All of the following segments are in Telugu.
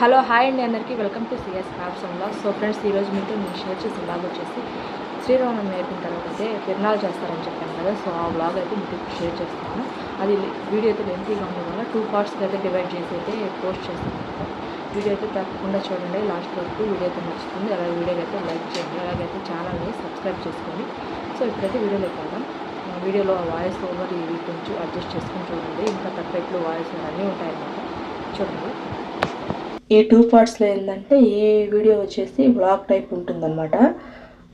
హలో హాయ్ అండి అందరికీ. Welcome to CS crafts and blog so friends ఈరోజు మీతో నేను షేర్ చేసే బ్లాగ్ వచ్చేసి శ్రీరామనం నేర్పిన తర్వాత అయితే తిరునాళ్ళు చేస్తారని చెప్పాను కదా. సో ఆ బ్లాగ్ అయితే మీకు షేర్ చేస్తాను అది వీడియో అయితే లెంతీగా ఉండడం వల్ల టూ పార్ట్స్కి అయితే డివైడ్ చేసి అయితే పోస్ట్ చేస్తాను వీడియో అయితే తప్పకుండా చూడండి. లాస్ట్ వరకు వీడియో అయితే నచ్చుతుంది. అలాగే వీడియోకి అయితే లైక్ చేయండి. అలాగైతే ఛానల్ని సబ్స్క్రైబ్ చేసుకోండి. సో ఇప్పుడైతే వీడియోలో వెళ్దాం. వీడియోలో వాయిస్ ఓవర్ ఇవి కొంచెం అడ్జస్ట్ చేసుకుని చూడండి. ఇంకా పర్ఫెక్ట్లు వాయిస్ ఓవర్ అన్నీ ఉంటాయన్నమాట. చూడండి. ఈ టూ పార్ట్స్లో ఏంటంటే ఈ వీడియో వచ్చేసి బ్లాగ్ టైప్ ఉంటుందన్నమాట.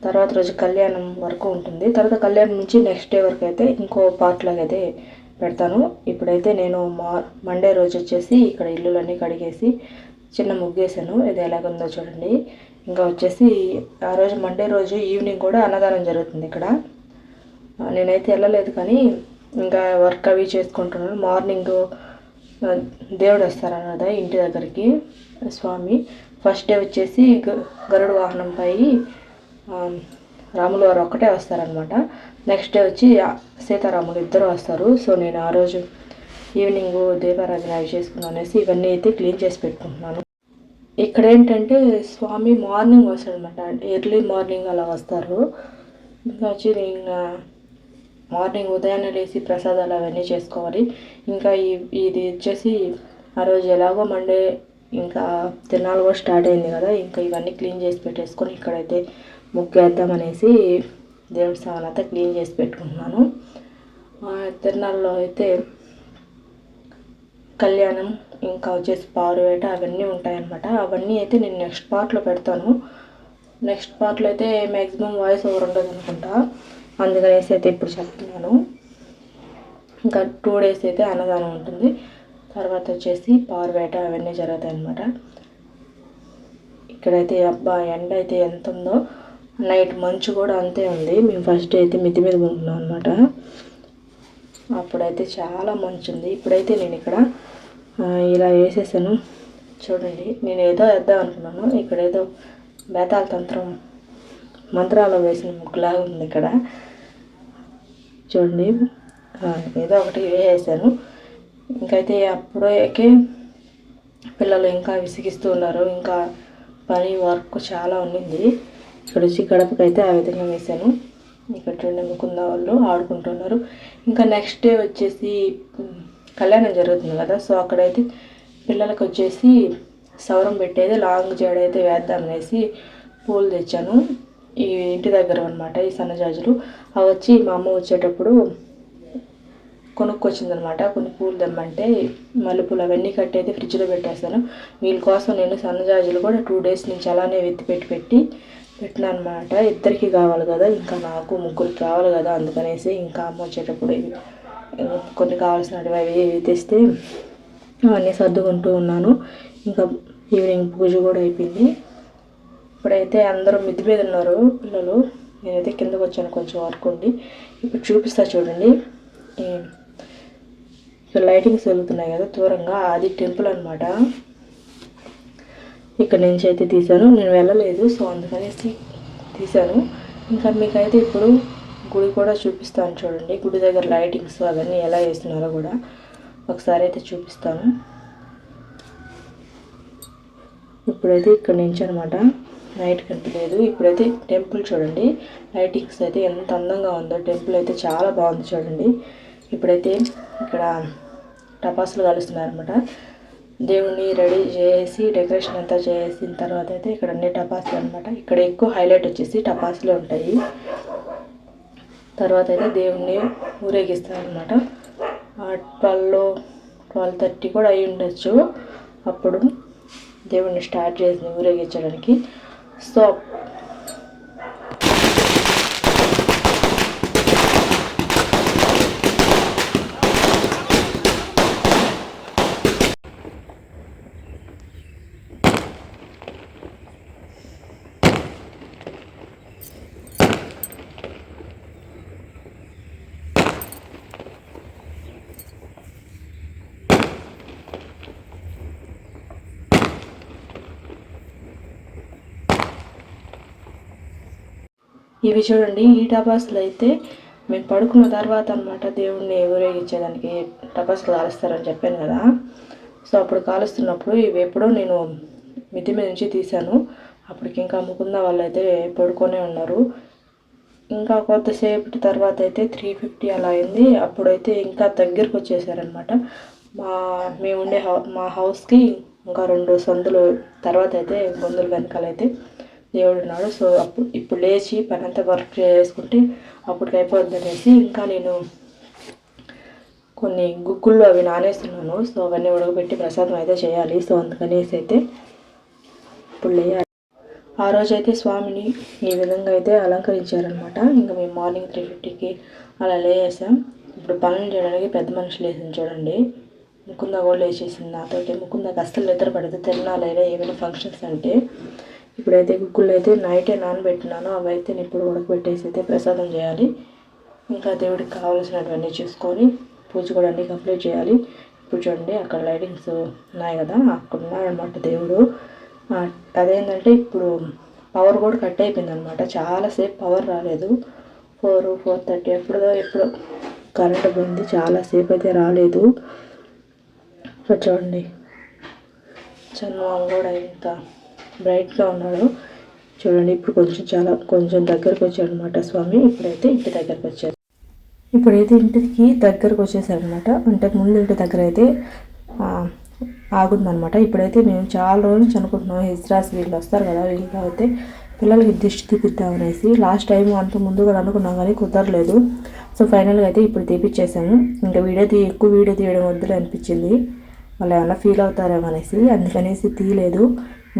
తర్వాత రోజు కళ్యాణం వరకు ఉంటుంది. తర్వాత కళ్యాణం నుంచి నెక్స్ట్ డే వరకు అయితే ఇంకో పార్ట్ లాగా అయితే పెడతాను. ఇప్పుడైతే నేను మా మండే రోజు వచ్చేసి ఇక్కడ ఇల్లులన్నీ కడిగేసి చిన్న ముగ్గేసాను. ఇది ఎలాగుందో చూడండి. ఇంకా వచ్చేసి ఆ రోజు మండే రోజు ఈవినింగ్ కూడా అన్నదానం జరుగుతుంది ఇక్కడ. నేనైతే వెళ్ళలేదు కానీ ఇంకా వర్క్ అవి చేసుకుంటున్నాను. మార్నింగ్ దేవుడు వస్తారన్నమాట ఇంటి దగ్గరికి స్వామి. ఫస్ట్ డే వచ్చేసి గరుడు గరుడ వాహనంపై రాములు వారు ఒక్కటే వస్తారనమాట నెక్స్ట్ డే వచ్చి సీతారాములు ఇద్దరు వస్తారు. సో నేను ఆ రోజు ఈవినింగ్ దీపారాధన అవి చేసుకున్నాను అనేసి ఇవన్నీ అయితే క్లీన్ చేసి పెట్టుకుంటున్నాను. ఇక్కడ ఏంటంటే స్వామి మార్నింగ్ వస్తాడనమాట ఎర్లీ మార్నింగ్ అలా వస్తారు. ఇంకా వచ్చి నేను మార్నింగ్ ఉదయాన్నే లేచి ప్రసాదాలు అవన్నీ చేసుకోవాలి. ఇంకా ఈ ఇది వచ్చేసి ఆ రోజు ఎలాగో మండే ఇంకా తిరణాలు కూడా స్టార్ట్ అయింది కదా ఇంకా ఇవన్నీ క్లీన్ చేసి పెట్టేసుకొని ఇక్కడైతే ముగ్గేద్దామనేసి దేవుడి సామాన్ అంతా క్లీన్ చేసి పెట్టుకుంటున్నాను. తిరునాళ్ళలో అయితే కళ్యాణం ఇంకా వచ్చేసి పారువేట అవన్నీ ఉంటాయన్నమాట. అవన్నీ అయితే నేను నెక్స్ట్ పార్ట్లో పెడతాను. నెక్స్ట్ పార్ట్లో అయితే మ్యాక్సిమం వాయిస్ ఓవర్ ఉండదు అనుకుంటా అందుకనేసి అయితే ఇప్పుడు చెప్తున్నాను. ఇంకా టూ డేస్ అయితే అన్నదానం ఉంటుంది. తర్వాత వచ్చేసి పారువేట అవన్నీ జరుగుతాయి అన్నమాట ఇక్కడైతే అబ్బా ఎండ అయితే ఎంత ఉందో. నైట్ మంచు కూడా అంతే ఉంది. మేము ఫస్ట్ డే అయితే మితి మీద ఉంటున్నాం అనమాట అప్పుడైతే చాలా మంచు ఉంది. ఇప్పుడైతే నేను ఇక్కడ ఇలా వేసేసాను. చూడండి నేను ఏదో వేద్దాం అనుకున్నాను. ఇక్కడ ఏదో బేతాళ తంత్రం మంత్రాలు వేసిన ముగ్గులాగా ఉంది ఇక్కడ. చూడండి. ఏదో ఒకటి వేసేసాను ఇంకైతే అప్పుడే పిల్లలు ఇంకా విసిగిస్తూ ఉన్నారు. ఇంకా పని వర్క్ చాలా ఉండింది. ఇక్కడ వచ్చి గడపకైతే ఆ విధంగా వేశాను. ఇక్కడ చూడండి ముకుంద వాళ్ళు ఆడుకుంటున్నారు. ఇంకా నెక్స్ట్ డే వచ్చేసి కళ్యాణం జరుగుతుంది కదా. సో అక్కడైతే పిల్లలకు వచ్చేసి సౌరం పెట్టేది లాంగ్ జడ అయితే వేద్దాం అనేసి పూలు తెచ్చాను. ఈ ఇంటి దగ్గర అనమాట ఈ సన్నజాజులు అవి వచ్చి మా అమ్మ వచ్చేటప్పుడు కొనుక్కొచ్చిందనమాట కొన్ని పూలు తెమ్మంటే మల్లెపూలు అవన్నీ కట్టేది ఫ్రిడ్జ్లో పెట్టేస్తాను. వీళ్ళ కోసం నేను సన్నజాజులు కూడా టూ డేస్ నుంచి అలానే వెత్తి పెట్టి పెట్టి పెట్టినా అనమాట ఇద్దరికి కావాలి కదా ఇంకా నాకు ముగ్గురికి కావాలి కదా అందుకనేసి ఇంకా అమ్మ వచ్చేటప్పుడు కొన్ని కావాల్సినవి అవి తెస్తే అవన్నీ సర్దుకుంటూ ఉన్నాను. ఇంకా ఈవినింగ్ పూజ కూడా అయిపోయింది. ఇప్పుడైతే అందరూ మిద్ది మీద ఉన్నారు పిల్లలు. నేనైతే కిందకు వచ్చాను కొంచెం వర్క్ ఉండి ఇప్పుడు చూపిస్తా చూడండి. ఇక్కడ లైటింగ్స్ వెలుగుతున్నాయి కదా దూరంగా. అది టెంపుల్ అనమాట ఇక్కడ నుంచి అయితే తీశాను. నేను వెళ్ళలేదు సో అందుకనేసి తీశాను. ఇంకా మీకైతే ఇప్పుడు గుడి కూడా చూపిస్తాను చూడండి. గుడి దగ్గర లైటింగ్స్ అవన్నీ ఎలా వేస్తున్నారో కూడా ఒకసారి అయితే చూపిస్తాను. ఇప్పుడైతే ఇక్కడ నుంచి అనమాట నైట్ కనిపించలేదు ఇప్పుడైతే టెంపుల్ చూడండి. లైటింగ్స్ అయితే ఎంత అందంగా ఉందో టెంపుల్ అయితే చాలా బాగుంది చూడండి. ఇప్పుడైతే ఇక్కడ టపాసులు కలుస్తున్నారు అనమాట దేవుణ్ణి రెడీ చేసి డెకరేషన్ అంతా చేసిన తర్వాత అయితే ఇక్కడ అన్ని టపాసులు అనమాట ఇక్కడ ఎక్కువ హైలైట్ వచ్చేసి టపాసులు ఉంటాయి. తర్వాత అయితే దేవుణ్ణి ఊరేగిస్తారనమాట ట్వెల్వ్ ట్వెల్వ్ థర్టీ కూడా అయి ఉండొచ్చు అప్పుడు దేవుణ్ణి స్టార్ట్ చేసి ఊరేగించడానికి. సో ఇవి చూడండి ఈ టపాసులు అయితే మేము పడుకున్న తర్వాత అనమాట దేవుణ్ణి ఊరేగించేదానికి టపాసులు కాలుస్తారని చెప్పాను కదా. సో అప్పుడు కాలుస్తున్నప్పుడు ఇవి ఎప్పుడో నేను మిద్ది మీద నుంచి తీశాను. అప్పటికి ఇంకా ముకుంద వాళ్ళు అయితే పడుకొనే ఉన్నారు. ఇంకా కొద్దిసేపటి తర్వాత అయితే త్రీ ఫిఫ్టీ అలా అయింది. అప్పుడైతే ఇంకా దగ్గరకు వచ్చేసారనమాట మా మేము ఉండే హౌ మా హౌస్కి ఇంకా రెండు సందులు తర్వాత అయితే గొంతులు వెనకాలైతే దేవుడు ఉన్నాడు. సో అప్పుడు ఇప్పుడు లేచి పని అంతా వర్క్ చేసుకుంటే అప్పటికి అయిపోద్ది అనేసి ఇంకా నేను కొన్ని గుగ్గుల్లో అవి నానేస్తున్నాను. సో అవన్నీ ఉడకబెట్టి ప్రసాదం అయితే చేయాలి. సో అందుకనేసి అయితే ఇప్పుడు లేయాలి. ఆ రోజు అయితే స్వామిని ఈ విధంగా అయితే అలంకరించారనమాట ఇంకా మేము మార్నింగ్ త్రీ ఫిఫ్టీకి అలా లేసాం ఇప్పుడు పనులు చేయడానికి పెద్ద మనుషులు వేసింది చూడండి. ముకుంద కూడా లేచేసింది నాతోటి. ముకుందకి అస్సలు నిద్ర పడదు. తిరణాలైనా ఏమైనా ఫంక్షన్స్ అంటే ఇప్పుడైతే గుగ్గులు అయితే నైటే నానబెట్టినాను అవి అయితే నేను ఇప్పుడు ఉడకబెట్టేసి అయితే ప్రసాదం చేయాలి. ఇంకా దేవుడికి కావాల్సినవన్నీ చూసుకొని పూజ కూడా అన్నీ కంప్లీట్ చేయాలి. ఇప్పుడు చూడండి అక్కడ లైటింగ్స్ ఉన్నాయి కదా అక్కడ ఉన్నాడనమాట దేవుడు. అదేంటంటే ఇప్పుడు పవర్ కూడా కట్ అయిపోయింది అనమాట చాలాసేపు పవర్ రాలేదు. ఫోర్ ఫోర్ థర్టీ ఎప్పుడుదో ఎప్పుడో కరెంట్ పోయింది చాలాసేపు అయితే రాలేదు. చూడండి చందమామ కూడా ఇంత బ్రైట్గా ఉన్నాడు. చూడండి ఇప్పుడు కొంచెం చాలా కొంచెం దగ్గరకు వచ్చాడనమాట స్వామి. ఇప్పుడైతే ఇంటి దగ్గరకు వచ్చారు ఇప్పుడైతే ఇంటికి దగ్గరకు వచ్చేసారనమాట అంటే ముందు ఇంటి దగ్గర అయితే ఆగుందనమాట. ఇప్పుడైతే మేము చాలా రోజుల నుంచి అనుకుంటున్నాం హిజ్రాస్ వీళ్ళు వస్తారు కదా వీళ్ళు అయితే పిల్లలకి దిష్టి తీపిద్దాం లాస్ట్ టైం అంత ముందు కూడా అనుకున్నాం కానీ కుదరలేదు. సో ఫైనల్గా అయితే ఇప్పుడు తీపిచ్చేసాము. ఇంకా వీడియో తీ ఎక్కువ వీడియో తీయడం వద్దులే అనిపించింది. వాళ్ళు ఏమైనా ఫీల్ అవుతారేమో అనేసి. అందుకనేసి తీయలేదు.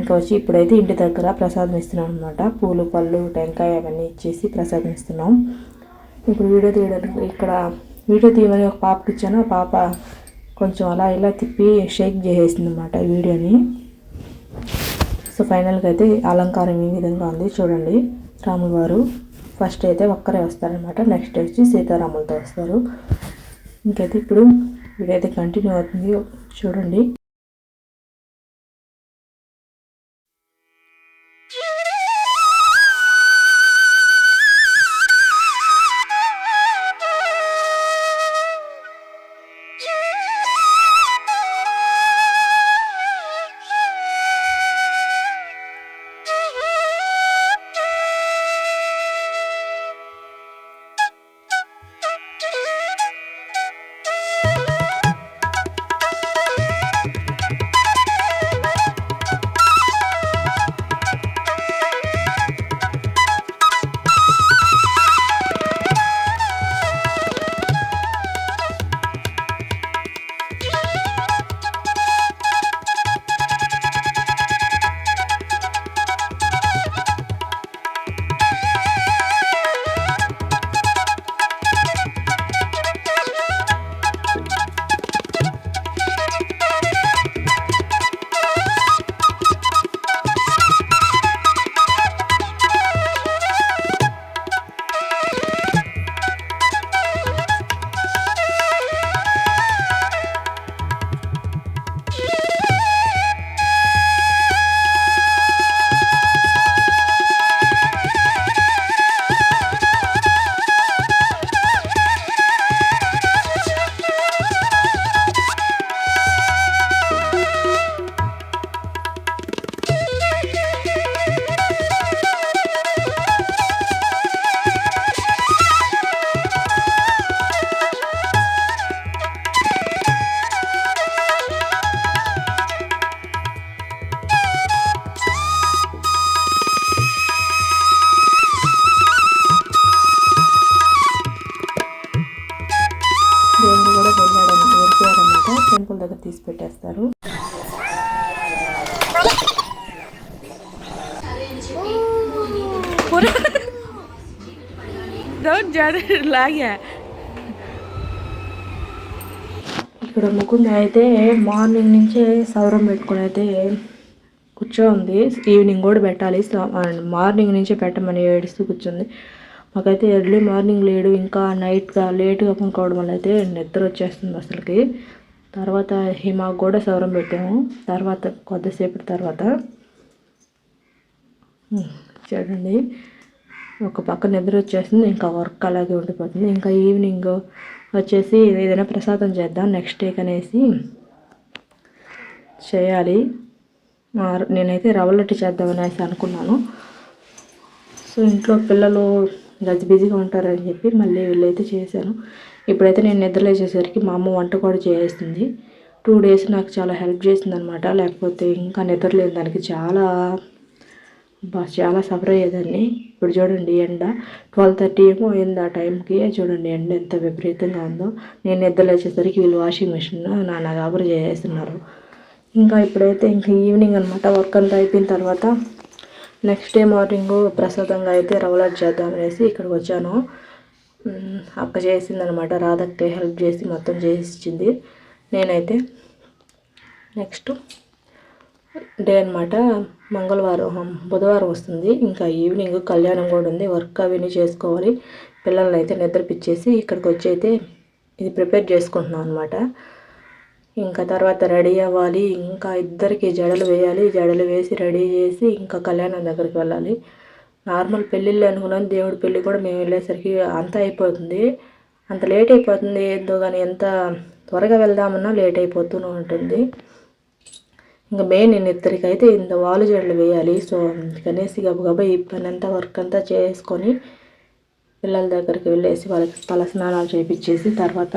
ఇంకా వచ్చి ఇప్పుడైతే ఇంటి దగ్గర ప్రసాదం ఇస్తున్నాం అనమాట పూలు పళ్ళు టెంకాయ అవన్నీ ఇచ్చేసి ప్రసాదం ఇస్తున్నాం. ఇప్పుడు వీడియో తీయడానికి ఇక్కడ వీడియో తీయమని ఒక పాపకి ఇచ్చాను. ఆ పాప కొంచెం అలా ఇలా తిప్పి షేక్ చేసేసింది అనమాట వీడియోని. సో ఫైనల్గా అయితే అలంకారం ఈ విధంగా ఉంది. చూడండి రాములు వారు ఫస్ట్ అయితే ఒక్కరే వస్తారనమాట నెక్స్ట్ వచ్చి సీతారాములతో వస్తారు. ఇంకైతే ఇప్పుడు వీడియో అయితే కంటిన్యూ అవుతుంది. చూడండి. తీసి పెట్టేస్తారు. ఇక్కడ ముకుంద అయితే మార్నింగ్ నుంచే సౌరం పెట్టుకొని అయితే కూర్చోంది. ఈవినింగ్ కూడా పెట్టాలి. మార్నింగ్ నుంచే పెట్టమని ఏడుస్తూ కూర్చుంది. మాకైతే ఎర్లీ మార్నింగ్ లేడు. ఇంకా నైట్గా లేట్గా పనుకోవడం వల్ల అయితే నిద్ర వచ్చేస్తుంది అసలుకి. తర్వాత హిమా కూడా సౌరం పెట్టాము. తర్వాత కొద్దిసేపటి తర్వాత చూడండి. ఒక పక్క నిద్ర వచ్చేస్తుంది ఇంకా వర్క్ అలాగే ఉండిపోతుంది. ఇంకా ఈవినింగ్ వచ్చేసి ఏదైనా ప్రసాదం చేద్దాం నెక్స్ట్ డేకి అనేసి చేయాలి. నేనైతే రవ్వ చేద్దామనేసి అనుకున్నాను. సో ఇంట్లో పిల్లలు గజి బిజీగా ఉంటారని చెప్పి మళ్ళీ వీళ్ళైతే చేశాను. ఇప్పుడైతే నేను నిద్రలేసేసరికి మా అమ్మ వంట కూడా చేస్తుంది టూ డేస్ నాకు చాలా హెల్ప్ చేసింది అనమాట లేకపోతే ఇంకా నిద్రలేని దానికి చాలా బా చాలా సఫర్ అయ్యేదాన్ని. ఇప్పుడు చూడండి ఎండ. ట్వెల్వ్ థర్టీ ఏమో అయింది ఆ టైంకి చూడండి ఎండ ఎంత విపరీతంగా ఉందో. నేను నిద్రలేసేసరికి వీళ్ళు వాషింగ్ మిషన్ నాన్న గాబరు చేస్తున్నారు ఇంకా ఇప్పుడైతే ఇంకా ఈవినింగ్ అనమాట వర్క్ అంతా అయిపోయిన తర్వాత నెక్స్ట్ డే మార్నింగ్ ప్రసాదంగా అయితే రవలాట్ చేద్దాం అనేసి ఇక్కడికి వచ్చాను. అక్క చేసిందనమాట రాధక్కే హెల్ప్ చేసి మొత్తం చేసి ఇచ్చింది నేనైతే నెక్స్ట్ డే అనమాట మంగళవారం బుధవారం వస్తుంది. ఇంకా ఈవినింగ్ కళ్యాణం కూడా ఉంది. వర్క్ అవన్నీ చేసుకోవాలి. పిల్లల్ని అయితే నిద్రపిచ్చేసి ఇక్కడికి వచ్చి అయితే ఇది ప్రిపేర్ చేసుకుంటున్నాం అనమాట ఇంకా తర్వాత రెడీ అవ్వాలి. ఇంకా ఇద్దరికి జడలు వేయాలి. జడలు వేసి రెడీ చేసి ఇంకా కళ్యాణం దగ్గరికి వెళ్ళాలి. నార్మల్ పెళ్ళిళ్ళు అనుకున్నాను దేవుడి పెళ్ళి కూడా మేము వెళ్ళేసరికి అంత అయిపోతుంది. అంత లేట్ అయిపోతుంది ఏందో కానీ ఎంత త్వరగా వెళ్దామన్నా లేట్ అయిపోతూనే ఉంటుంది. ఇంకా మెయిన్ నేను ఇద్దరికైతే ఇంత వాలు జడలు వేయాలి. సో కనీసి గబగబా ఈ పని అంతా వర్క్ అంతా చేసుకొని పిల్లల దగ్గరికి వెళ్ళేసి వాళ్ళకి తల స్నానాలు చేయించేసి తర్వాత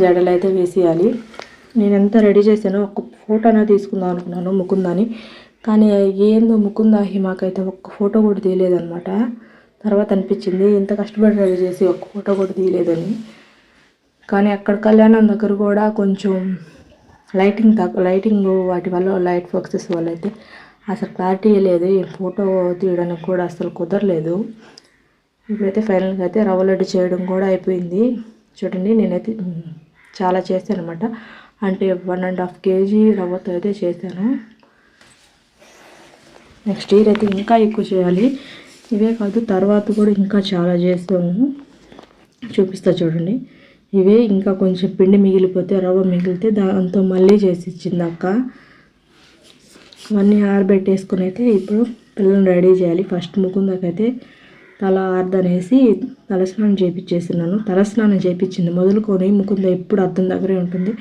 జడలు అయితే వేసేయాలి. నేను ఎంత రెడీ చేశానో ఒక ఫోటోనా తీసుకుందాం అనుకున్నాను ముకుందాని. కానీ ఏందో ముకుందా హిమాకైతే ఒక్క ఫోటో కూడా తీయలేదనమాట తర్వాత అనిపించింది ఇంత కష్టపడి రెడీ చేసి ఒక్క ఫోటో కూడా తీయలేదని. కానీ అక్కడ కళ్యాణం దగ్గర కూడా కొంచెం లైటింగ్ తక్కువ లైటింగ్ వాటి వల్ల లైట్ ఫోక్సెస్ వల్ల అయితే అసలు క్లారిటీ లేదు. ఈ ఫోటో తీయడానికి కూడా అసలు కుదరలేదు. ఇప్పుడైతే ఫైనల్గా అయితే రవ్వ లడ్డు చేయడం కూడా అయిపోయింది. చూడండి నేనైతే చాలా చేశాను అనమాట అంటే వన్ అండ్ హాఫ్ కేజీ రవ్వతో అయితే చేశాను. నెక్స్ట్ ఇయర్ అయితే ఇంకా ఎక్కువ చేయాలి. ఇవే కాదు తర్వాత కూడా ఇంకా చాలా చేస్తాము. చూపిస్తా చూడండి. ఇవే ఇంకా కొంచెం పిండి మిగిలిపోతే రవ్వ మిగిలితే దాంతో మళ్ళీ చేసి ఇచ్చింది అక్క. అవన్నీ ఆరబెట్టేసుకుని అయితే ఇప్పుడు పిల్లల్ని రెడీ చేయాలి. ఫస్ట్ ముకుందకైతే తల ఆర్దనేసి తలస్నానం చేయించేసినాను తలస్నానం చేయించింది మొదలుకొని ముకుంద ఎప్పుడు అద్దం దగ్గరే ఉంటుంది.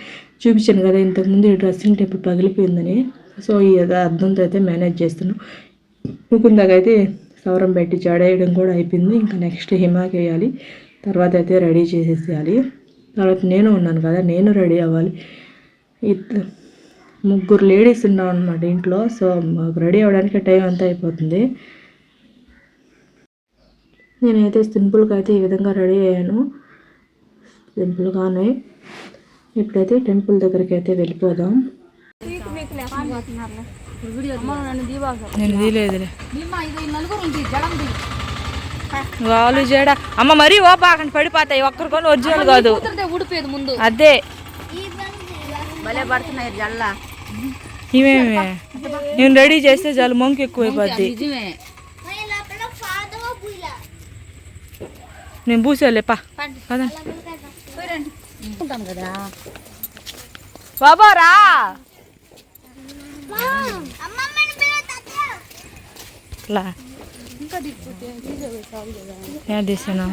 చూపించాను కదా ఇంతకుముందు ఈ డ్రెస్సింగ్ టేబుల్ పగిలిపోయిందని. సో ఈ అర్థంతో అయితే మేనేజ్ చేస్తున్నాను ముకుందాకైతే సవరం పెట్టి జడేయడం కూడా అయిపోయింది. ఇంకా నెక్స్ట్ హిమాకి వేయాలి తర్వాత అయితే రెడీ చేసేసేయాలి. తర్వాత నేను ఉన్నాను కదా నేను రెడీ అవ్వాలి. ముగ్గురు లేడీస్ ఉన్నాం అనమాట ఇంట్లో. సో మాకు రెడీ అవ్వడానికి టైం అంతా అయిపోతుంది. నేనైతే సింపుల్గా అయితే ఈ విధంగా రెడీ అయ్యాను. సింపుల్గానే. ఇప్పుడైతే టెంపుల్ దగ్గరికి అయితే వెళ్ళిపోదాం. నేను తీలేదులే వాళ్ళు జడ. అమ్మ మరీ ఓ పడిపోతాయి. ఒక్కరికొని ఒరిజినల్ కాదు. ఊడిపోయేది ముందు. అదే. భలే పడుతున్నాయి జల్ల. ఇవేమే నేను రెడీ చేస్తే చాలు మొంకి ఎక్కువైపోద్ది. నేను పూసేలే పా. పద. ఉంటాం కదా బాబా రా లా ఏం తీసాను